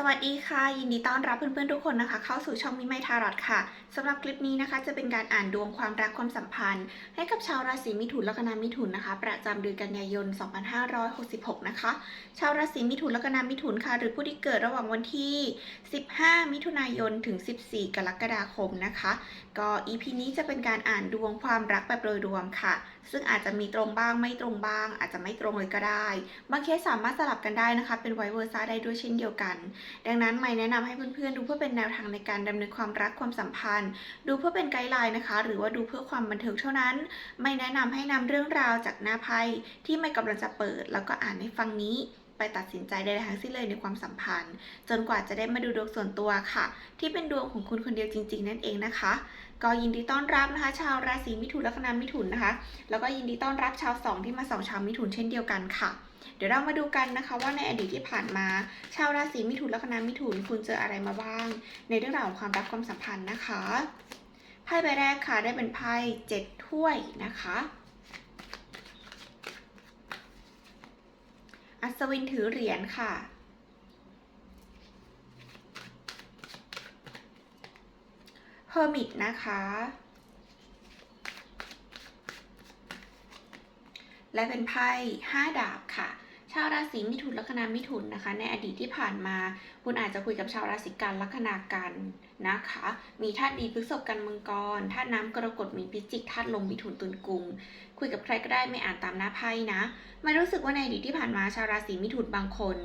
สวัสดีค่ะ ยินดีต้อนรับเพื่อนๆทุกคนนะคะ เข้าสู่ช่องมิไมทารอตค่ะสำหรับคลิปนี้นะคะ จะเป็นการอ่านดวงความรักความสัมพันธ์ ให้กับชาวราศีมิถุนและคณะมิถุนนะคะ ประจำเดือนกันยายน 2566 นะคะ ชาวราศีมิถุนและคณะมิถุนค่ะ หรือผู้ที่เกิดระหว่างวันที่ 15 มิถุนายนถึง 14 กรกฎาคมนะคะ ก็ EP นี้จะเป็นการอ่านดวงความรักแบบโดยรวมค่ะ ซึ่งอาจจะมีตรงบ้างไม่ตรงบ้าง อาจจะไม่ตรงเลยก็ได้ บางเคสสามารถสลับกันได้นะคะ เป็นไวเวอร์ซ่าได้ด้วยเช่นเดียวกันดังนั้นไม่แนะนำให้เพื่อนๆ ดูเพื่อเป็นแนวทางในการดำเนินความรักความสัมพันธ์ ดูเพื่อเป็นไกด์ไลน์นะคะ หรือว่าดูเพื่อความบันเทิงเท่านั้น ไม่แนะนำให้นำเรื่องราวจากหน้าไพ่ที่ไม่กำลังจะเปิด แล้วก็อ่านให้ฟังนี้ไปตัดสินใจใดๆทั้งสิ้นเลยในความสัมพันธ์ จนกว่าจะได้มาดูดวงส่วนตัวค่ะ ที่เป็นดวงของคุณคนเดียวจริง ๆ นั่นเองนะคะ ก็ยินดีต้อนรับนะคะ ชาวราศีมิถุนและคณะมิถุนนะคะ แล้วก็ยินดีต้อนรับชาวสองที่มาสองชาวมิถุนเช่นเดียวกันค่ะ เดี๋ยวเรามาดูกันนะคะว่าในอดีตที่ผ่านมา ชาวราศีมิถุนและคณะมิถุนคุณเจออะไรมาบ้าง ในเรื่องราวของความรักความสัมพันธ์นะคะไพ่ใบแรกค่ะได้เป็นไพ่เจ็ดถ้วยนะคะ อัศวินถือเหรียญค่ะเฮอร์มิตนะคะ และเป็นไพ่ห้าดาบค่ะ ชาวราศีมิถุนลัคนามิถุนนะคะ ในอดีตที่ผ่านมา คุณอาจจะคุยกับชาวราศีกันลัคนากันนะคะ มีธาตุดีพฤษภกันมังกรธาตุน้ำกรกฎมีพิจิกธาตุลมมิถุนตุลกุม คุยกับใครก็ได้ไม่อ่านตามหน้าไพ่นะไม่รู้สึกว่าในอดีตที่ผ่านมาชาวราศีมิถุนบางคน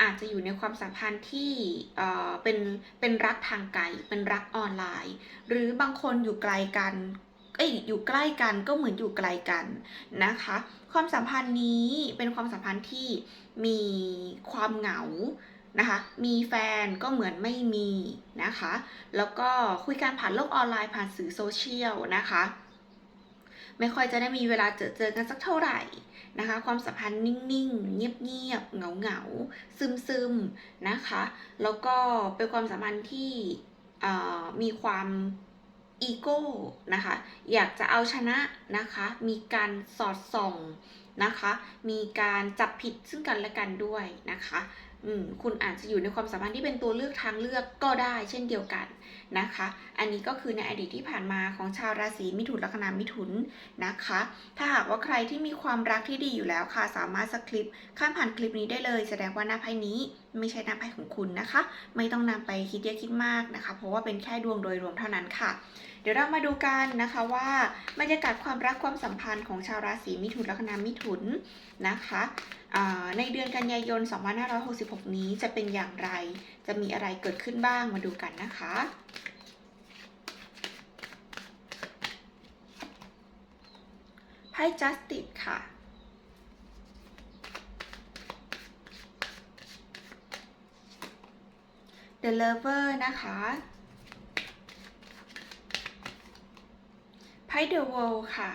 อาจจะอยู่ในความสัมพันธ์ที่เอ่อเป็นเป็นรักทางไกลเป็นรักออนไลน์ หรือบางคนอยู่ไกลกัน อ้ยอยู่ใกล้กันก็เหมือนอยู่ไกลกันนะคะ ความสัมพันธ์นี้เป็นความสัมพันธ์ที่มีความเหงานะคะ มีแฟนก็เหมือนไม่มีนะคะ แล้วก็คุยกันผ่านโลกออนไลน์ผ่านสื่อโซเชียลนะคะ ไม่ค่อยจะได้มีเวลาเจอเจอกันสักเท่าไหร่นะคะ ความสัมพันธ์นิ่งๆ เงียบๆเหงาๆ ซึมๆ นะคะ แล้วก็เป็นความสัมพันธ์ที่มีความ อีโก้นะคะ อยากจะเอาชนะนะคะ มีการสอดส่องนะคะ มีการจับผิดซึ่งกันและกันด้วยนะคะอืมคุณอาจจะอยู่ในความสัมพันธ์ที่เป็นตัวเลือกทางเลือกก็ได้เช่นเดียวกันนะคะ อันนี้ก็คือในอดีตที่ผ่านมาของชาวราศีมิถุนลัคนามิถุนนะคะ ถ้าหากว่าใครที่มีความรักที่ดีอยู่แล้วค่ะ สามารถสคริปข้ามผ่านคลิปนี้ได้เลย แสดงว่าหน้าไพ่นี้ไม่ใช่หน้าไพ่ของคุณนะคะ ไม่ต้องนำไปคิดเยอะคิดมากนะคะ เพราะว่าเป็นแค่ดวงโดยรวมเท่านั้นค่ะ เดี๋ยวเรามาดูกันนะคะว่าบรรยากาศความรักความสัมพันธ์ของชาวราศีมิถุนและคณะมิถุนนะคะในเดือนกันยายน 2566 นี้จะเป็นอย่างไร จะมีอะไรเกิดขึ้นบ้างมาดูกันนะคะไพ่ justice ค่ะ the lover นะคะ ไพ่ The World ค่ะ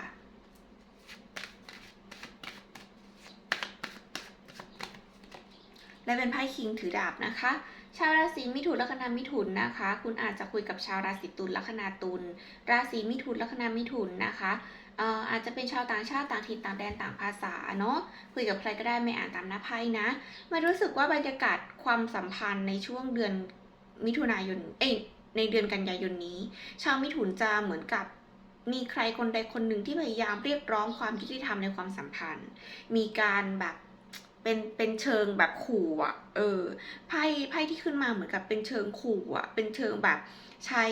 และเป็นไพ่คิงถือดาบนะคะ ชาวราศีมิถุนลัคนามิถุนนะคะ คุณอาจจะคุยกับชาวราศีตุลลัคนาตุล ราศีมิถุนลัคนามิถุนนะคะเอ่ออาจจะเป็นชาวต่างชาติต่างถิ่นต่างแดนต่างภาษาเนาะคุยกับใครก็ได้ไม่อ่านตามหน้าไพ่นะม่รู้สึกว่าบรรยากาศความสัมพันธ์ในช่วงเดือนมิถุนายนเอ้ยในเดือนกันยายนนี้ ชาวมิถุนจะเหมือนกับ มีใครคนใดคนหนึ่งที่พยายามเรียกร้องความยุติธรรมในความสัมพันธ์ มีการแบบเป็นเป็นเชิงแบบขู่อะ เออ ไพ่ไพ่ที่ขึ้นมาเหมือนกับเป็นเชิงขู่อะ เป็นเชิงแบบใช้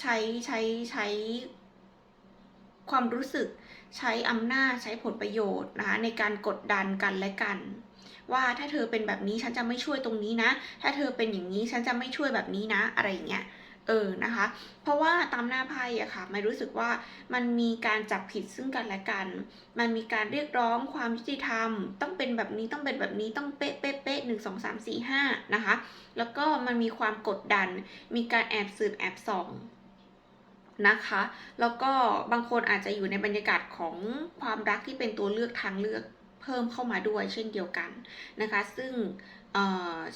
ใช้ใช้ใช้ความรู้สึกใช้อำนาจใช้ผลประโยชน์นะคะในการกดดันกันและกัน ว่าถ้าเธอเป็นแบบนี้ฉันจะไม่ช่วยตรงนี้นะ ถ้าเธอเป็นอย่างนี้ฉันจะไม่ช่วยแบบนี้นะ อะไรอย่างเงี้ย เออนะคะ เพราะว่าตามหน้าไพ่อะค่ะไม่รู้สึกว่ามันมีการจับผิดซึ่งกันและกัน มันมีการเรียกร้องความยุติธรรม ต้องเป็นแบบนี้ต้องเป็นแบบนี้ต้องเป๊ะเป๊ะเป๊ะหนึ่งสองสามสี่ห้านะคะ แล้วก็มันมีความกดดัน มีการแอบสืบแอบส่องนะคะ แล้วก็บางคนอาจจะอยู่ในบรรยากาศของความรักที่เป็นตัวเลือกทางเลือกเพิ่มเข้ามาด้วยเช่นเดียวกันนะคะ ซึ่ง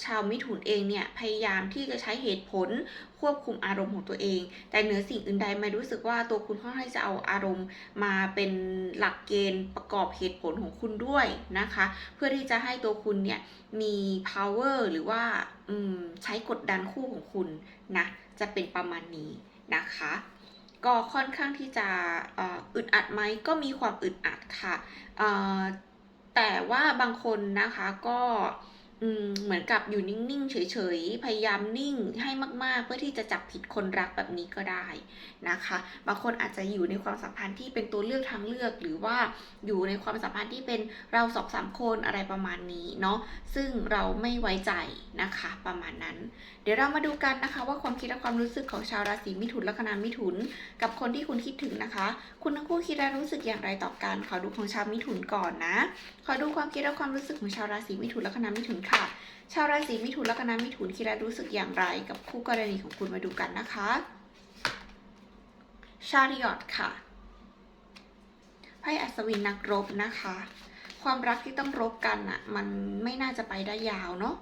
ชาวมิถุนเองเนี่ยพยายามที่จะใช้เหตุผลควบคุมอารมณ์ของตัวเอง แต่เหนือสิ่งอื่นใดไม่รู้สึกว่าตัวคุณค่อนข้างจะเอาอารมณ์มาเป็นหลักเกณฑ์ประกอบเหตุผลของคุณด้วยนะคะ เพื่อที่จะให้ตัวคุณเนี่ยมี power หรือว่าใช้กดดันคู่ของคุณนะจะเป็นประมาณนี้นะคะก็ค่อนข้างที่จะอ,อึดอัดไหมก็มีความอึดอัดค่ะแต่ว่าบางคนนะคะก็ อืมเหมือนกับอยู่นิ่งๆ เฉยๆ พยายามนิ่งให้มากๆ เพื่อที่จะจับผิดคนรักแบบนี้ก็ได้นะคะ บางคนอาจจะอยู่ในความสัมพันธ์ที่เป็นตัวเลือกทางเลือก หรือว่าอยู่ในความสัมพันธ์ที่เป็นเราสองสามคนอะไรประมาณนี้เนาะซึ่งเราไม่ไว้ใจนะคะ ประมาณนั้น เดี๋ยวเรามาดูกันนะคะ ว่าความคิดและความรู้สึกของชาวราศีมิถุนลัคนามิถุน กับคนที่คุณคิดถึงนะคะ คุณทั้งคู่คิดและรู้สึกอย่างไรต่อกันขอดูของชาวมิถุนก่อนนะ ขอดูความคิดและความรู้สึกของชาวราศีมิถุนแลัคนามิถุนค่ะ ชาวราศีมิถุนแลัคนามิถุนคิดและรู้สึกอย่างไร กับคู่กรณีของคุณมาดูกันนะคะ ชาริออตค่ะไพ่อัศวินนักรบนะคะ ความรักที่ต้องรบกันอะ่ะมันไม่น่าจะไปได้ยาวเนาะ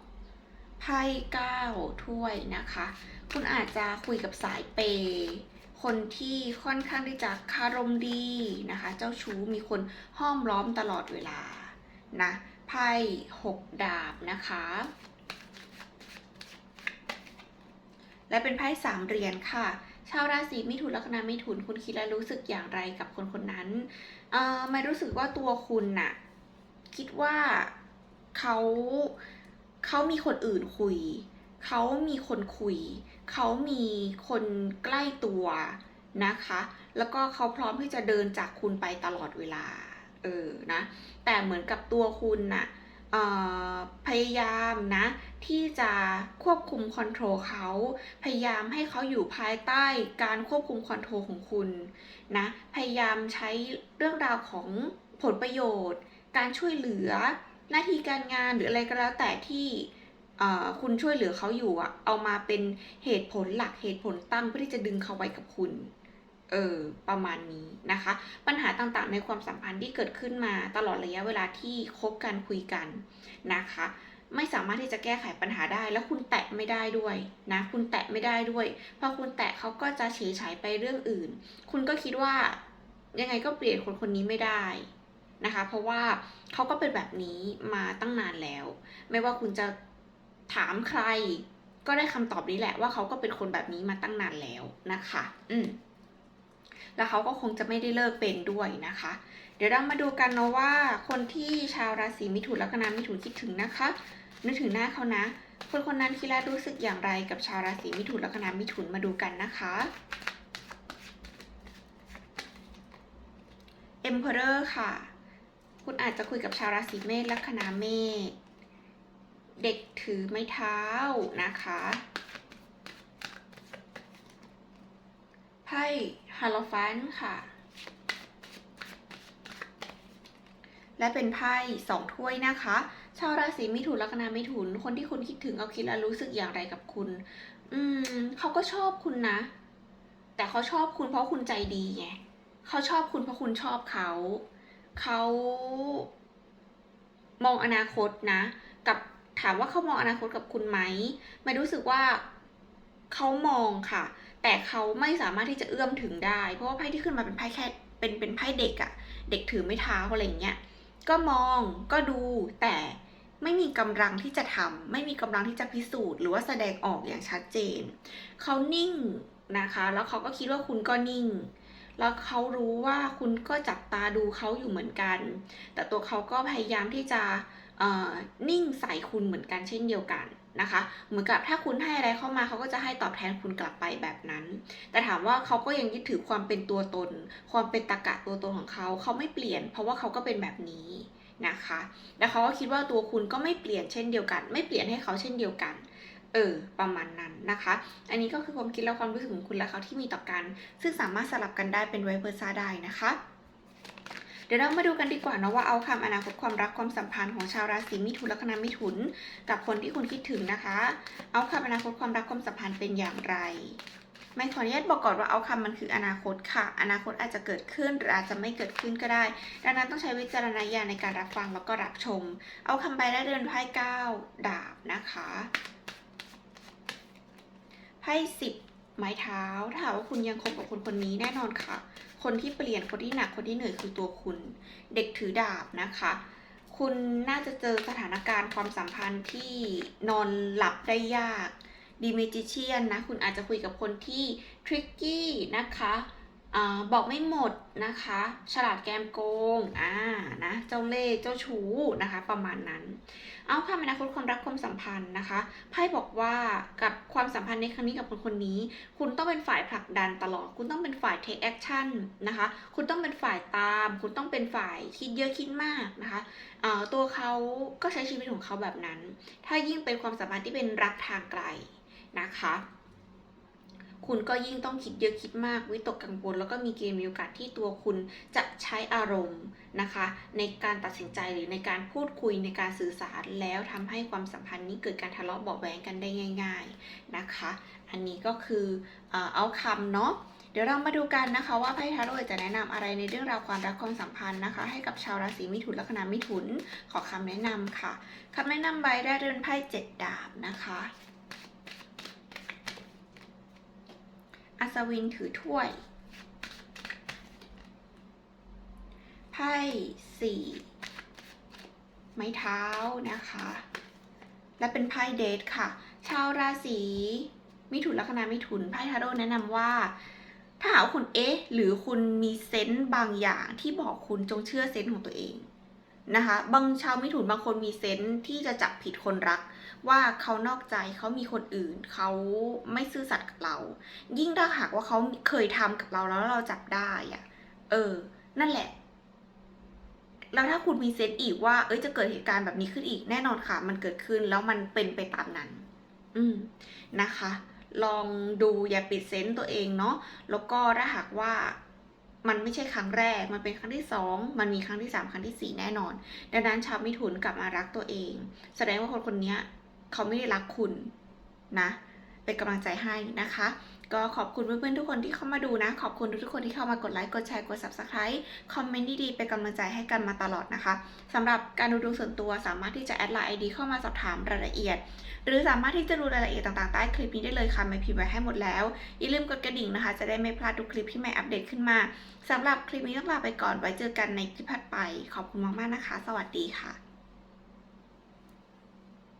ไพ่เก้าถ้วยนะคะ คุณอาจจะคุยกับสายเปย์คนที่ค่อนข้างที่จะคารมดีนะคะ เจ้าชู้มีคนห้อมล้อมตลอดเวลา นะไพ่หกดาบนะคะ และเป็นไพ่สามเหรียญค่ะ ชาวราศีมิถุนลัคนามิถุนคุณคิดและรู้สึกอย่างไรกับคนคนนั้นเอ่อไม่รู้สึกว่าตัวคุณน่ะ คิดว่าเขาเขามีคนอื่นคุย เขามีคนคุย เขามีคนใกล้ตัวนะคะ แล้วก็เขาพร้อมที่จะเดินจากคุณไปตลอดเวลา เออนะแต่เหมือนกับตัวคุณน่ะเอ่อพยายามนะ ที่จะควบคุมคอนโทรลเขาพยายามให้เขาอยู่ภายใต้การควบคุมคอนโทรลของคุณนะพยายามใช้เรื่องราวของผลประโยชน์ การช่วยเหลือหน้าที่การงานหรืออะไรก็แล้วแต่ที่คุณช่วยเหลือเขาอยู่อะเอามาเป็นเหตุผลหลักเหตุผลตั้งเพื่อที่จะดึงเขาไว้กับคุณ เออประมาณนี้นะคะ ปัญหาต่างๆ ในความสัมพันธ์ที่เกิดขึ้นมาตลอดระยะเวลาที่คบกันคุยกันนะคะ ไม่สามารถที่จะแก้ไขปัญหาได้ แล้วคุณแตะไม่ได้ด้วยนะคุณแตะไม่ได้ด้วยพอคุณแตะเขาก็จะเฉยฉายไปเรื่องอื่น คุณก็คิดว่ายังไงก็เปลี่ยนคนคนนี้ไม่ได้นะคะ เพราะว่าเขาก็เป็นแบบนี้มาตั้งนานแล้ว ไม่ว่าคุณจะถามใคร ก็ได้คำตอบนี้แหละว่าเขาก็เป็นคนแบบนี้มาตั้งนานแล้วนะคะ อืม แล้วเขาก็คงจะไม่ได้เลิกเป็นด้วยนะคะ เดี๋ยวเรามาดูกันเนาะว่า คนที่ชาวราศีมิถุนแลัคนามิถุนคิดถึงนะคะ นึกถึงหน้าเขานะ คนคนนั้นคิดและรู้สึกอย่างไรกับชาวราศีมิถุนแลัคนามิถุนมาดูกันนะคะ Emperor ค่ะ คุณอาจจะคุยกับชาวราศีเมษลัคนาเมษ เด็กถือไม้เท้านะคะไพ่ ฮาโลฟันค่ะ และเป็นไพ่สองถ้วยนะคะ ชาวราศีมิถุนลัคนามิถุน คนที่คุณคิดถึงเอาคิดและรู้สึกอย่างไรกับคุณ อืมเขาก็ชอบคุณนะ แต่เขาชอบคุณเพราะคุณใจดีไงเขาชอบคุณเพราะคุณชอบเขาเขามองอนาคตนะ กับถามว่าเขามองอนาคตกับคุณไหมไม่รู้สึกว่าเขามองค่ะ แต่เขาไม่สามารถที่จะเอื้อมถึงได้ เพราะว่าไพ่ที่ขึ้นมาเป็นไพ่แค่เป็นเป็นไพ่เด็กอะเด็กถือไม่เท้าอะไรเงี้ยก็มองก็ดูแต่ไม่มีกำลังที่จะทำไม่มีกำลังที่จะพิสูจน์ หรือว่าแสดงออกอย่างชัดเจน เขานิ่งนะคะ แล้วเขาก็คิดว่าคุณก็นิ่ง แล้วเขารู้ว่าคุณก็จับตาดูเขาอยู่เหมือนกัน แต่ตัวเขาก็พยายามที่จะ นิ่งใส่คุณเหมือนกันเช่นเดียวกันนะคะ เหมือนกับถ้าคุณให้อะไรเข้ามาเขาก็จะให้ตอบแทนคุณกลับไปแบบนั้น แต่ถามว่าเขาก็ยังยึดถือความเป็นตัวตน ความเป็นตะกะตัวตนของเขาเขาไม่เปลี่ยน เพราะว่าเขาก็เป็นแบบนี้นะคะ แล้วเขาก็คิดว่าตัวคุณก็ไม่เปลี่ยนเช่นเดียวกัน ไม่เปลี่ยนให้เขาเช่นเดียวกัน เออ ประมาณนั้นนะคะ อันนี้ก็คือความคิดและความรู้สึกของคุณและเขาที่มีต่อกัน ซึ่งสามารถสลับกันได้เป็นไวเ e อร์ซาได้นะคะ เดี๋ยวเรามาดูกันดีกว่านะว่าเอาคำอนาคตความรักความสัมพันธ์ของชาวราศีมิถุนลัคนามิถุน กับคนที่คุณคิดถึงนะคะ เอาคำอนาคตความรักความสัมพันธ์เป็นอย่างไรไม่ขออนุญาตบอกก่อนว่าเอาคำมันคืออนาคตค่ะ อนาคตอาจจะเกิดขึ้นหรืออาจจะไม่เกิดขึ้นก็ได้ ดังนั้นต้องใช้วิจารณญาณในการรับฟังแล้วก็รับชม เอาคำใบได้เดินไพ่เก้าดาบนะคะไพ่สิบไม้เท้าถ้าหากว่าคุณยังคบกับคนคนนี้แน่นอนค่ะ คนที่เปลี่ยนคนที่หนักคนที่เหนื่อยคือตัวคุณ เด็กถือดาบนะคะ คุณน่าจะเจอสถานการณ์ความสัมพันธ์ที่นอนหลับได้ยากดีเมจิเชียนนะ คุณอาจจะคุยกับคนที่ทริกกี้นะคะ อบอกไม่หมดนะคะ ฉลาดแกมโกงอ่านะเจ้าเล่ห์เจ้าชู้นะคะ ประมาณนั้น เอาค่ะอนาคตความรักความสัมพันธ์นะคะไพ่บอกว่ากับความสัมพันธ์ในครั้งนี้กับคนคนนี้ คุณต้องเป็นฝ่ายผลักดันตลอด คุณต้องเป็นฝ่าย take action นะคะ คุณต้องเป็นฝ่ายตาม คุณต้องเป็นฝ่ายคิดเยอะคิดมากนะคะตัวเขาก็ใช้ชีวิตของเขาแบบนั้น ถ้ายิ่งเป็นความสัมพันธ์ที่เป็นรักทางไกลนะคะ คุณก็ยิ่งต้องคิดเยอะคิดมากวิตกกังวลแล้วก็มีเกณฑ์มีโอกาสที่ตัวคุณจะใช้อารมณ์นะคะ ในการตัดสินใจหรือในการพูดคุยในการสื่อสารแล้วทำให้ความสัมพันธ์นี้เกิดการทะเลาะเบาะแว้งกันได้ง่าย ๆนะคะ อันนี้ก็คือเอาคำเนาะเดี๋ยวเรามาดูกันนะคะว่าไพ่ทาโร่จะแนะนำอะไรในเรื่องราวความรักความสัมพันธ์นะคะ ให้กับชาวราศีมิถุนลัคนามิถุนขอคำแนะนำค่ะคำแนะนำใบได้เรือนไพ่เจ็ดดาบนะคะ อัศวินถือถ้วย ไพ่สี่ไม้เท้านะคะ และเป็นไพ่เดทค่ะ ชาวราศีมิถุนลัคนามิถุนไพ่ทาโร่แนะนำว่าถ้าหากว่าคุณเอ๊ะหรือคุณมีเซนต์บางอย่างที่บอกคุณจงเชื่อเซนต์ของตัวเองนะคะ บางชาวมิถุนบางคนมีเซนต์ที่จะจับผิดคนรัก ว่าเขานอกใจเขามีคนอื่น เขาไม่ซื่อสัตย์กับเรา ยิ่งถ้าหากว่าเขาเคยทำกับเราแล้วเราจับได้อะเออ นั่นแหละ แล้วถ้าคุณมีเซนต์อีกว่า เอ้ยจะเกิดเหตุการณ์แบบนี้ขึ้นอีกแน่นอนค่ะ มันเกิดขึ้นแล้วมันเป็นไปตามนั้น อืมนะคะ ลองดูอย่าปิดเซนต์ตัวเองเนาะแล้วก็ถ้าหากว่ามันไม่ใช่ครั้งแรก มันเป็นครั้งที่สองมันมีครั้งที่สามครั้งที่สี่แน่นอน ดังนั้นชาวมิถุนกลับมารักตัวเอง แสดงว่าคนคนนี้ เขาไม่ได้รักคุณนะเป็นกำลังใจให้นะคะ ก็ขอบคุณเพื่อนๆทุกคนที่เข้ามาดูนะ ขอบคุณทุกคนที่เข้ามากดไลค์กดแชร์กด subscribe คอมเมนต์ดีๆเป็นกำลังใจให้กันมาตลอดนะคะสำหรับการดูดวงส่วนตัวสามารถที่จะแอดไลน์ ID เข้ามาสอบถามรายละเอียด หรือสามารถที่จะดูรายละเอียดต่างๆ ใต้คลิปนี้ได้เลยค่ะไม่พิมพ์ไว้ให้หมดแล้วอย่าลืมกดกระดิ่งนะคะ จะได้ไม่พลาดทุกคลิปที่ใหม่อัปเดตขึ้นมาสำหรับคลิปนี้ต้องลาไปก่อนไว้เจอกันในคลิปถัดไป ขอบคุณมากๆนะคะ สวัสดีค่ะ